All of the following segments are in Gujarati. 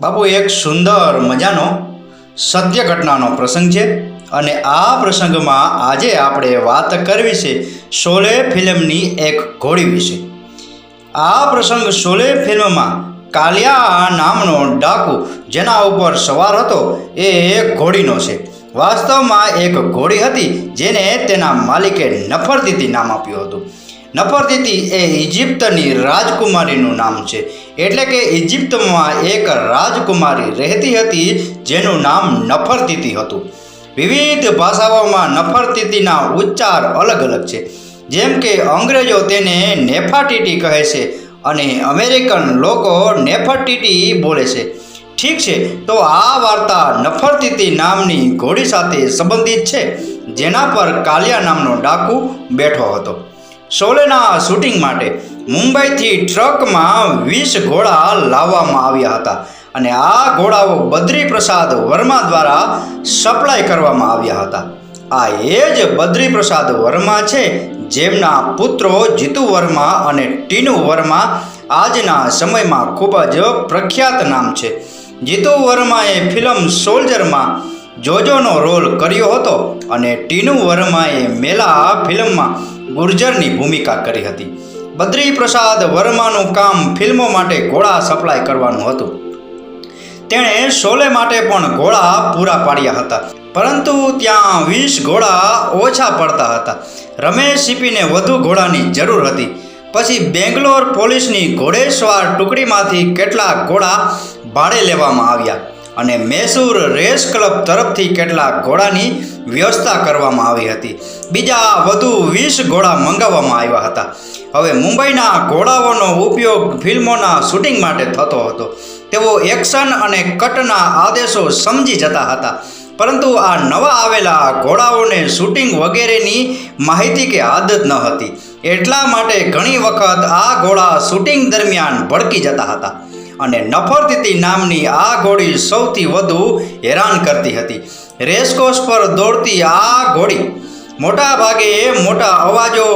બાપુ, એક સુંદર મજાનો સત્ય ઘટનાનો પ્રસંગ છે અને આ પ્રસંગમાં આજે આપણે વાત કરવી છે શોલે ફિલ્મની એક ઘોડી વિશે. આ પ્રસંગ શોલે ફિલ્મમાં કાલિયા નામનો ડાકુ જેના ઉપર સવાર હતો એ ઘોડીનો છે. વાસ્તવમાં એક ઘોડી હતી જેને તેના માલિકે નફરતીથી નામ આપ્યું હતું. નફરતીતી એ ઇજિપ્તની રાજકુમારીનું નામ છે. એટલે કે ઇજિપ્તમાં એક રાજકુમારી રહેતી હતી જેનું નામ નફરતીતી હતું. વિવિધ ભાષાઓમાં નફરતીતીના ઉચ્ચાર અલગ અલગ છે. જેમ કે અંગ્રેજો તેને નેફાટીટી કહે છે અને અમેરિકન લોકો નેફરટીટી બોલે છે. ઠીક છે, તો આ વાર્તા નફરતીતી નામની ઘોડી સાથે સંબંધિત છે. જેના પર કાલિયા નામનો ડાકુ બેઠો હતો. શોલેના શૂટિંગ માટે મુંબઈથી ટ્રકમાં વીસ ઘોડા લાવવામાં આવ્યા હતા અને આ ઘોડાઓ બદ્રી પ્રસાદ વર્મા દ્વારા સપ્લાય કરવામાં આવ્યા હતા. આ એ જ બદ્રી પ્રસાદ વર્મા છે, જેમના પુત્રો જીતુ વર્મા અને ટીનુ વર્મા આજના સમયમાં ખૂબ જ પ્રખ્યાત નામ છે. જીતુ વર્માએ ફિલ્મ સોલ્જરમાં જોજોનો રોલ કર્યો હતો અને ટીનુ વર્માએ મેલા ફિલ્મમાં ગુર્જરની ભૂમિકા કરી હતી. બદ્રી પ્રસાદ વર્માનું કામ ફિલ્મો માટે ઘોડા સપ્લાય કરવાનું હતું. તેણે શોલે માટે પણ ઘોડા પૂરા પાડ્યા હતા. પરંતુ ત્યાં વીસ ઘોડા ઓછા પડતા હતા. રમેશ સીપીને વધુ ઘોડાની જરૂર હતી. પછી બેંગ્લોર પોલીસની ઘોડેસવાર ટુકડીમાંથી કેટલાક ઘોડા ભાડે લેવામાં આવ્યા. અને મૈસૂર રેસ ક્લબ તરફથી કેટલાક ઘોડાની વ્યવસ્થા કરવામાં આવી હતી. બીજા વધુ વીસ ઘોડા મંગાવવામાં આવ્યા હતા. હવે મુંબઈના ઘોડાઓનો ઉપયોગ ફિલ્મોના શૂટિંગ માટે થતો હતો. તેઓ એક્શન અને કટના આદેશો સમજી જતા હતા. પરંતુ આ નવા આવેલા ઘોડાઓને શૂટિંગ વગેરેની માહિતી કે આદત ન હતી. એટલા માટે ઘણી વખત આ ઘોડા શૂટિંગ દરમિયાન ભડકી જતા હતા. અને નફરતીતી નામની આ ઘોડી સૌથી વધુ હેરાન કરતી હતી. રેસકોર્સ પર દોડતી આ ઘોડી મોટા ભાગે મોટા અવાજો,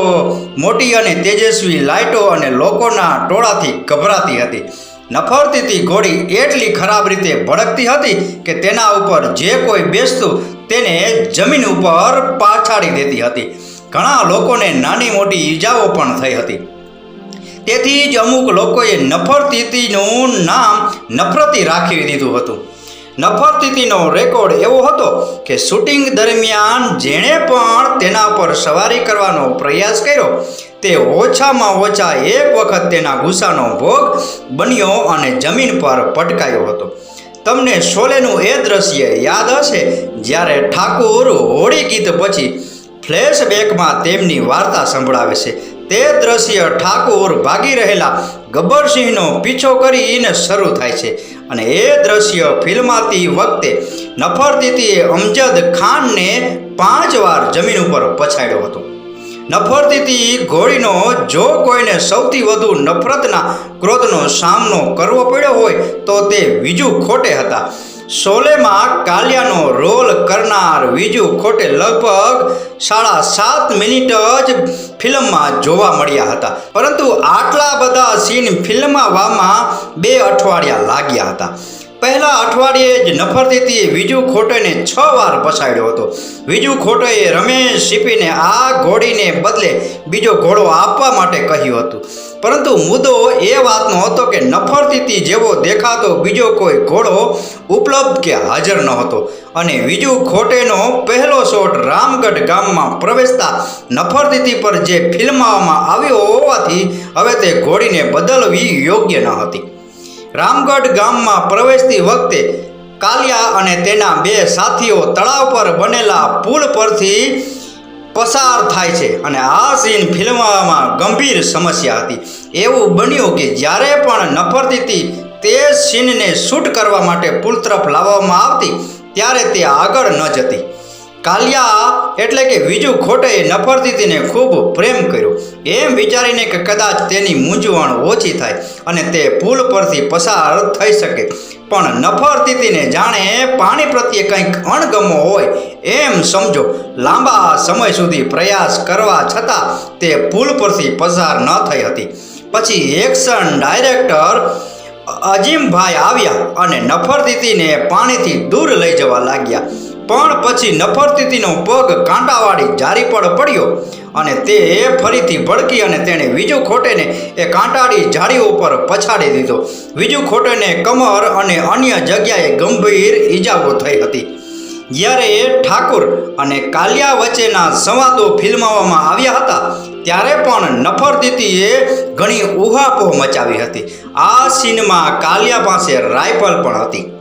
મોટી અને તેજસ્વી લાઇટો અને લોકોના ટોળાથી ગભરાતી હતી. નફરતીતી ઘોડી એટલી ખરાબ રીતે ભડકતી હતી કે તેના ઉપર જે કોઈ બેસતું તેને જમીન ઉપર પાછાડી દેતી હતી. ઘણા લોકોને નાની મોટી ઈજાઓ પણ થઈ હતી. તેથી જ અમુક લોકોએ નફરતીતીનું નામ નફરતી રાખી દીધું હતું. નફરતીતીનો રેકોર્ડ એવો હતો કે શૂટિંગ દરમિયાન જેણે પણ તેના પર સવારી કરવાનો પ્રયાસ કર્યો, તે ઓછામાં ઓછા એક વખત તેના ગુસ્સાનો ભોગ બન્યો અને જમીન પર પટકાયો હતો. તમને શોલેનું એ દ્રશ્ય યાદ હશે, જ્યારે ઠાકુર હોળી ગીત પછી ફ્લેશબેકમાં તેમની વાર્તા સંભળાવે છે. તે દ્રશ્ય ઠાકોર ભાગી રહેલા ગબ્બરસિંહનો પીછો કરીને શરૂ થાય છે. અને એ દ્રશ્ય ફિલ્માતી વખતે નફરતીતીએ અમજદ ખાનને પાંચ વાર જમીન ઉપર પછાડ્યો હતો. નફરતીતી ઘોડીનો જો કોઈને સૌથી વધુ નફરતના ક્રોધનો સામનો કરવો પડ્યો હોય તો તે વિજુ ખોટે હતા. શોલેમાં કાલિયાનો રોલ કરનાર વિજુ ખોટે લગભગ સાડા સાત મિનિટ જ ફિલ્મમાં જોવા મળ્યા હતા. પરંતુ આટલા બધા સીન ફિલ્મવામાં બે અઠવાડિયા લાગ્યા હતા. પહેલા અઠવાડિયે જ નફરતીથી વિજુ ખોટેને છ વાર પછાડ્યો હતો. વિજુ ખોટોએ રમેશ સીપીને આ ઘોડીને બદલે બીજો ઘોડો આપવા માટે કહ્યું હતું. પરંતુ મુદ્દો એ વાતનો હતો કે નફરતીથી જેવો દેખાતો બીજો કોઈ ઘોડો ઉપલબ્ધ કે હાજર ન હતો અને વિજુ ખોટેનો પહેલો શોટ રામગઢ ગામમાં પ્રવેશતા નફરતીથી પર જે ફિલ્માવામાં આવ્યો હોવાથી હવે તે ઘોડીને બદલવી યોગ્ય ન હતી. રામગઢ ગામમાં પ્રવેશતી વખતે કાલિયા અને તેના બે સાથીઓ તળાવ પર બનેલા પુલ પરથી પસાર થાય છે અને આ સીન ફિલ્મમાં ગંભીર સમસ્યા હતી. એવું બન્યું કે જ્યારે પણ નફરતીથી તે સીનને શૂટ કરવા માટે પુલ તરફ લાવવામાં આવતી, ત્યારે તે આગળ ન જતી. કાલિયા એટલે કે વિજુ ખોટે નફરતીતીને ખૂબ પ્રેમ કર્યો. એમ વિચારીને કે કદાચ તેની મૂંઝવણ ઓછી થાય અને તે પુલ પરથી પસાર થઈ શકે. પણ નફરતીતીને જાણે પાણી પ્રત્યે કંઈક અણગમો હોય. એમ સમજો, લાંબા સમય સુધી પ્રયાસ કરવા છતાં તે પુલ પરથી પસાર ન થઈ હતી. પછી એક્શન ડાયરેક્ટર અજીમભાઈ આવ્યા અને નફરતીતિને પાણીથી દૂર લઈ જવા લાગ્યા. પણ પછી નફરતીનો પગ કાંટાવાળી જારી પર પડ્યો અને તે ફરીથી ભડકી અને તેણે બીજુ ખોટેને એ કાંટાળી જાળીઓ ઉપર પછાડી દીધો. બીજુ ખોટેને કમર અને અન્ય જગ્યાએ ગંભીર ઈજાઓ થઈ હતી. જ્યારે ઠાકુર અને કાલિયા વચ્ચેના સંવાદો ફિલ્માવવામાં આવ્યા હતા, ત્યારે પણ નફરતીતીએ ઘણી ઉહાપોહ મચાવી હતી. આ સીનમાં કાલિયા પાસે રાઇફલ પણ હતી.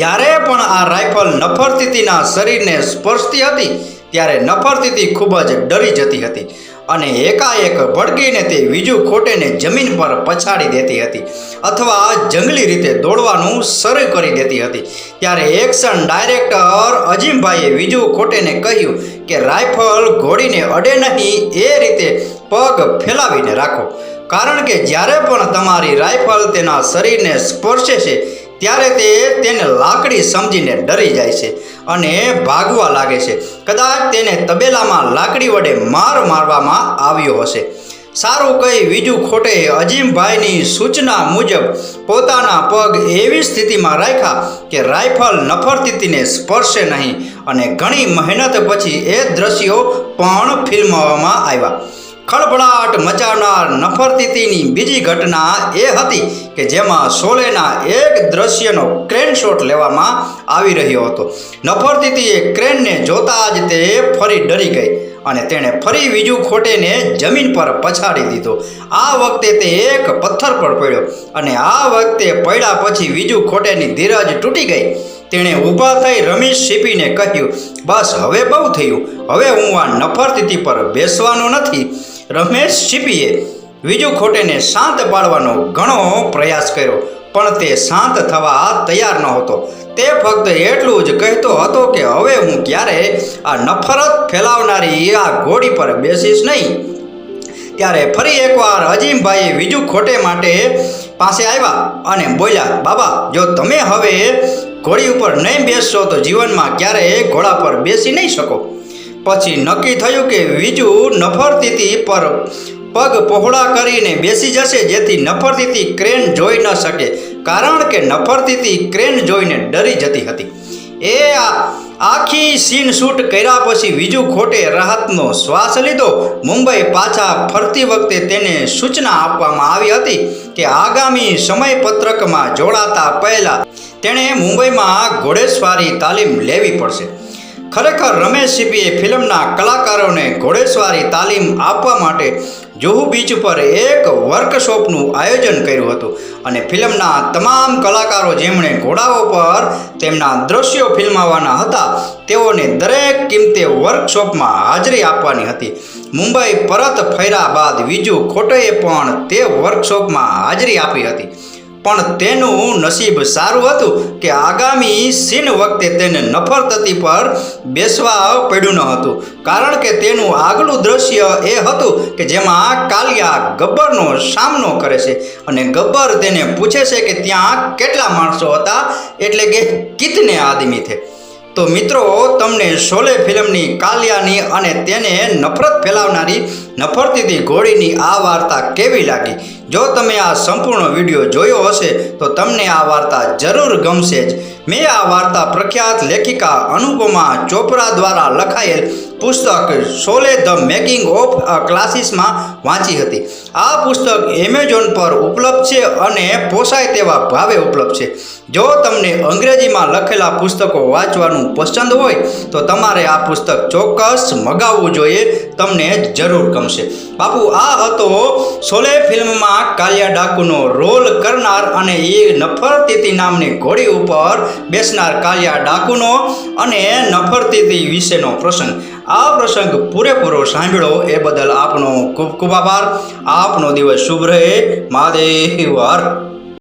જ્યારે પણ આ રાઇફલ નફરતીતીના શરીરને સ્પર્શતી હતી, ત્યારે નફરતીતી ખૂબ જ ડરી જતી હતી અને એકાએક ભડકીને તે બીજું ખોટેને જમીન પર પછાડી દેતી હતી અથવા જંગલી રીતે દોડવાનું શરૂ કરી દેતી હતી. ત્યારે એક્શન ડાયરેક્ટર અજીમભાઈએ બીજું ખોટેને કહ્યું કે રાઇફલ ઘોડીને અડે નહીં, એ રીતે પગ ફેલાવીને રાખો. કારણ કે જ્યારે પણ તમારી રાઇફલ તેના શરીરને સ્પર્શે છે ત્યારે તે તેને લાકડી સમજીને ડરી જાય છે અને ભાગવા લાગે છે. કદાચ તેને તબેલામાં લાકડી વડે માર મારવામાં આવ્યો હશે. સારું કહી બીજું ખોટે અજીમભાઈની સૂચના મુજબ પોતાના પગ એવી સ્થિતિમાં રાખ્યા કે રાઇફલ નફરતીતીને સ્પર્શે નહીં અને ઘણી મહેનત પછી એ દ્રશ્યો પણ ફિલ્મવામાં આવ્યા. ખળભળાટ મચાવનાર નફરતીતીની બીજી ઘટના એ હતી કે જેમાં સોલેના એક દ્રશ્યનો ક્રેન શોટ લેવામાં આવી રહ્યો હતો. નફરતીતીએ ક્રેનને જોતા જ તે ફરી ડરી ગઈ અને તેણે ફરી બીજુ ખોટેને જમીન પર પછાડી દીધો. આ વખતે તે એક પથ્થર પર પડ્યો અને આ વખતે પડ્યા પછી બીજું ખોટેની ધીરજ તૂટી ગઈ. તેણે ઊભા થઈ રમેશ શીપીને કહ્યું, બસ હવે બહુ થયું. હવે હું આ નફરતીતી પર બેસવાનો નથી. રમેશ શીપીએ બીજું ખોટેને શાંત પાડવાનો ઘણો પ્રયાસ કર્યો, પણ તે શાંત થવા તૈયાર નહોતો. તે ફક્ત એટલું જ કહેતો હતો કે હવે હું ક્યારે આ નફરત ફેલાવનારી આ ઘોડી પર બેસીશ નહીં. ત્યારે ફરી એકવાર અજીમભાઈ બીજું ખોટે માટે પાસે આવ્યા અને બોલ્યા, બાબા, જો તમે હવે ઘોડી ઉપર નહીં બેસશો તો જીવનમાં ક્યારેય ઘોડા પર બેસી નહીં શકો. પછી નક્કી થયું કે બીજું નફરતીથી પર પગ પહોળા કરીને બેસી જશે જેથી નફરતીથી ક્રેન જોઈ ન શકે. કારણ કે નફરતીથી ક્રેન જોઈને ડરી જતી હતી. એ આ આખી સીન શૂટ કર્યા પછી બીજું ખોટે રાહતનો શ્વાસ લીધો. મુંબઈ પાછા ફરતી વખતે તેને સૂચના આપવામાં આવી હતી કે આગામી સમયપત્રકમાં જોડાતા પહેલાં તેણે મુંબઈમાં ઘોડેસવારી તાલીમ લેવી પડશે. ખરેખર રમેશ સિપ્પીએ ફિલ્મના કલાકારોને ઘોડેસવારી તાલીમ આપવા માટે જુહુ બીચ પર એક વર્કશોપનું આયોજન કર્યું હતું અને ફિલ્મના તમામ કલાકારો જેમણે ઘોડાઓ પર તેમના દ્રશ્યો ફિલ્માવાના હતા, તેઓને દરેક કિંમતે વર્કશોપમાં હાજરી આપવાની હતી. મુંબઈ પરત ફર્યા બાદ વિજુ ખોટેએ પણ તે વર્કશોપમાં હાજરી આપી હતી. પણ તેનું નસીબ સારું હતું કે આગામી સીન વખતે તેને નફરતતી પર બેસવા પડ્યું ન હતું. કારણ કે તેનું આગલું દ્રશ્ય એ હતું કે જેમાં કાલિયા ગબ્બરનો સામનો કરે છે અને ગબ્બર તેને પૂછે છે કે ત્યાં કેટલા માણસો હતા? એટલે કે કિતને આદમી થે? તો મિત્રો, તમને શોલે ફિલ્મની કાલિયાની અને તેને નફરત ફેલાવનારી નફરતીથી ઘોડીની આ વાર્તા કેવી લાગી? જો તમે આ સંપૂર્ણ વીડિયો જોયો હશે તો તમને આ વાર્તા જરૂર ગમશે જ. મેં આ વાર્તા પ્રખ્યાત લેખિકા અનુપમા ચોપરા દ્વારા લખાયેલ પુસ્તક શોલે ધ મેકિંગ ઓફ ક્લાસીસમાં વાંચી હતી. આ પુસ્તક એમેઝોન પર ઉપલબ્ધ છે અને પોસાય તેવા ભાવે ઉપલબ્ધ છે. જો તમને અંગ્રેજીમાં લખેલા પુસ્તકો વાંચવાનું પસંદ હોય, તો તમારે આ પુસ્તક ચોક્કસ મગાવવું જોઈએ, તમને જરૂર ગમશે. બાપુ, આ હતો શોલે ફિલ્મમાં કાલિયા ડાકુનો રોલ કરનાર અને એ નફરતીતી નામની ઘોડી ઉપર બેસનાર કાલિયા ડાકુનો અને નફરતીતી વિશેનો પ્રસંગ. આ પ્રસંગ પૂરેપૂરો સાંભળ્યો એ બદલ આપનો ખૂબ ખૂબ આભાર. આપનો દિવસ શુભ રહે. મહાદેવ હર